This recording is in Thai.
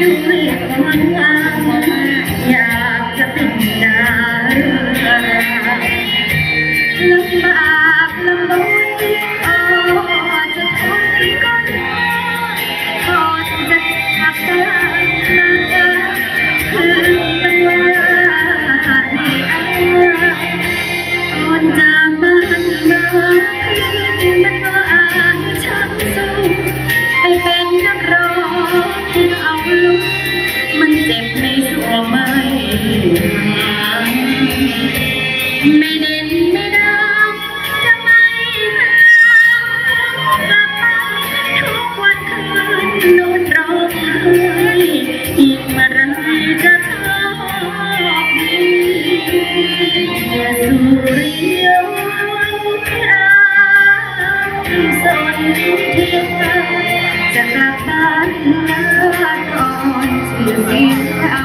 ลืมมันมาอยากจะเป็นดาราลำบาก ไม่เด่นไม่ดังจะไม่ท้ากลับมาทุกวันคืนโดนเราอีกเมื่อไรจะต้องย่าสุริยอาสนเพียงเรจะกลับบ้านลาก่อนเสียงเอา